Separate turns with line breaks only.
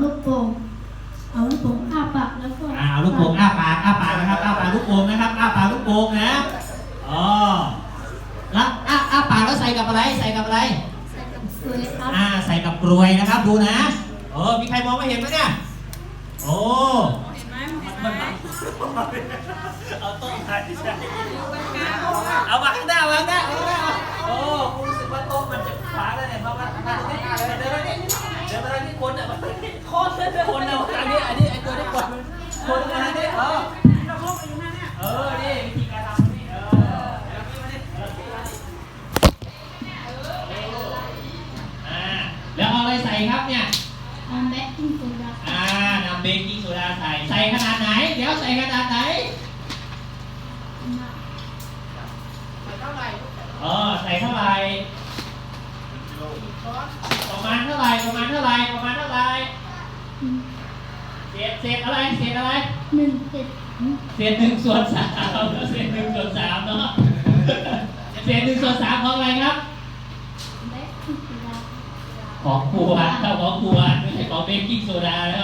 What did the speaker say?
ลูกโป่งเอาลูกโป่งอ้าปากแล้วก็
อ่าเอาลูกโป่งอ้าปากอ้าปากนะครับอ้าปากลูกโป่งนะครับอ้าปากลูกโป่งนะอ๋อแล้วอ้าอ้าปากแล้วใส่กับอะไรใส่กับอะไร
ใส่กับสวยครับ
อ่าใส่กับกรวยนะครับดูนะเออมีใครมองไม่เห็นไหมเนี่ยโอ้มันบังเอาโต๊ะมาที่ใช่เอาวางข้างหน้าวางข้างหน้าวางข้างหน้า คนมาทางนี้เออเออนี่วิธีการทำนี่เอออ่าแล้วเอาอะไรใส่ครับเนี่ย
เอาแบ็คกิ้งโซดา
อ่านำเบกกิ้งโซดาใส่ใส่ขนาดไหน เดี๋ยวใส่ขนาดไหนเออใส่เท่าไหร่ประมาณเท่าไหร่ประมาณเท่าไหร่ประมาณเท่าไหร่ เศษเศษอะไรเศษอะไร
หนึ่งเจ็ด
เศษหนึ่งส่วนสามเศษหนึ่งส่วนสามเนาะเศษหนึ่งส่วนสามของอะไรครับ
แบ็คกิ้งโซดา
ของขวดครับของขวดไม่ใช่ของเบกกิ้งโซดานะครับของขวดนะอะ
ตัก